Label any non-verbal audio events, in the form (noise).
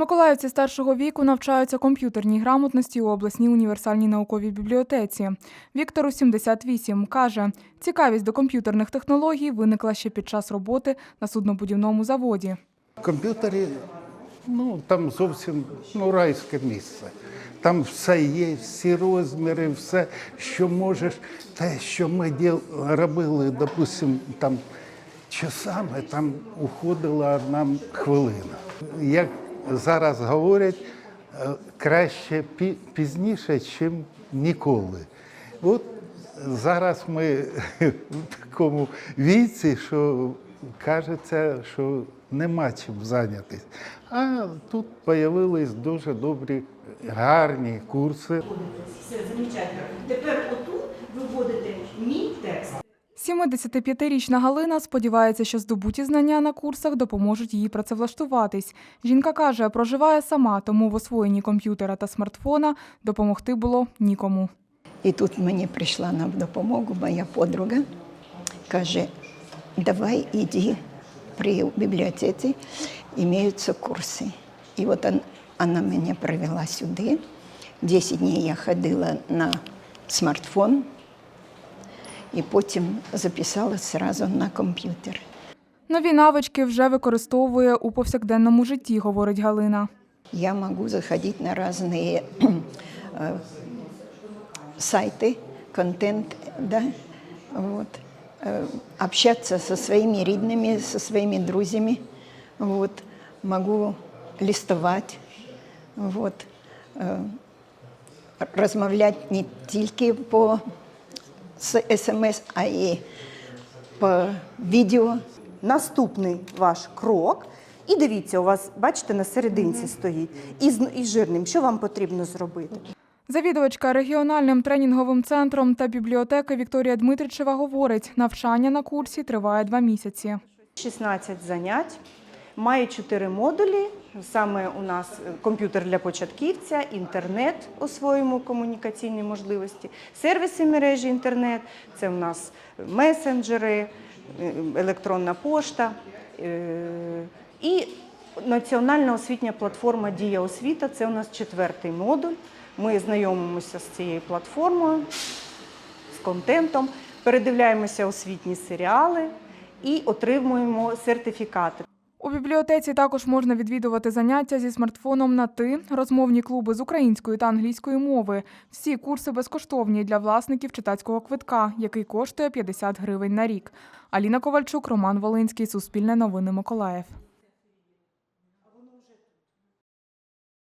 Миколаївці старшого віку навчаються комп'ютерній грамотності у обласній універсальній науковій бібліотеці. Віктору 78 каже, цікавість до комп'ютерних технологій виникла ще під час роботи на суднобудівному заводі. Комп'ютері ну, там зовсім ну, райське місце. Там все є, всі розміри, все, що можеш. Те, що ми діл- робили, допустимо, там часами, там уходила одна хвилина. Як зараз говорять, е, краще пізніше, ніж ніколи. От зараз ми (laughs) в такому віці, що кажеться, що нема чим зайнятися. А тут з'явились дуже добрі, гарні курси. Все замечательно. Тепер 75-річна Галина сподівається, що здобуті знання на курсах допоможуть їй працевлаштуватись. Жінка каже, проживає сама, тому в освоєнні комп'ютера та смартфона допомогти було нікому. І тут мені прийшла на допомогу моя подруга, каже, давай іди при бібліотеці, імеються курси. І от вона мене привела сюди. 10 днів я ходила на смартфон і потім записалась одразу на комп'ютер. Нові навички вже використовує у повсякденному житті, говорить Галина. Я могу заходить на разные э, сайты, контент, да, вот, э, общаться со своими родными, со своими друзьями, вот, могу листовать, вот, э, розмовляти не тільки по смс, а й по відео. Наступний ваш крок. І дивіться, у вас, бачите, на серединці стоїть. І з, і з жирним. Що вам потрібно зробити? Завідувачка регіональним тренінговим центром та бібліотеки Вікторія Дмитричева говорить, навчання на курсі триває два місяці. 16 занять. Має 4 модулі. Саме у нас е, комп'ютер для початківця, інтернет освоїмо комунікаційні можливості, сервіси мережі інтернет. Це у нас месенджери, е, електронна пошта е, і національна освітня платформа Дія освіта. Це у нас четвертий модуль. Ми знайомимося з цією платформою, з контентом, передивляємося освітні серіали і отримуємо сертифікати. У бібліотеці також можна відвідувати заняття зі смартфоном на ти, розмовні клуби з української та англійської мови. Всі курси безкоштовні для власників читацького квитка, який коштує 50 гривень на рік. Аліна Ковальчук, Роман Волинський, Суспільне новини Миколаїв.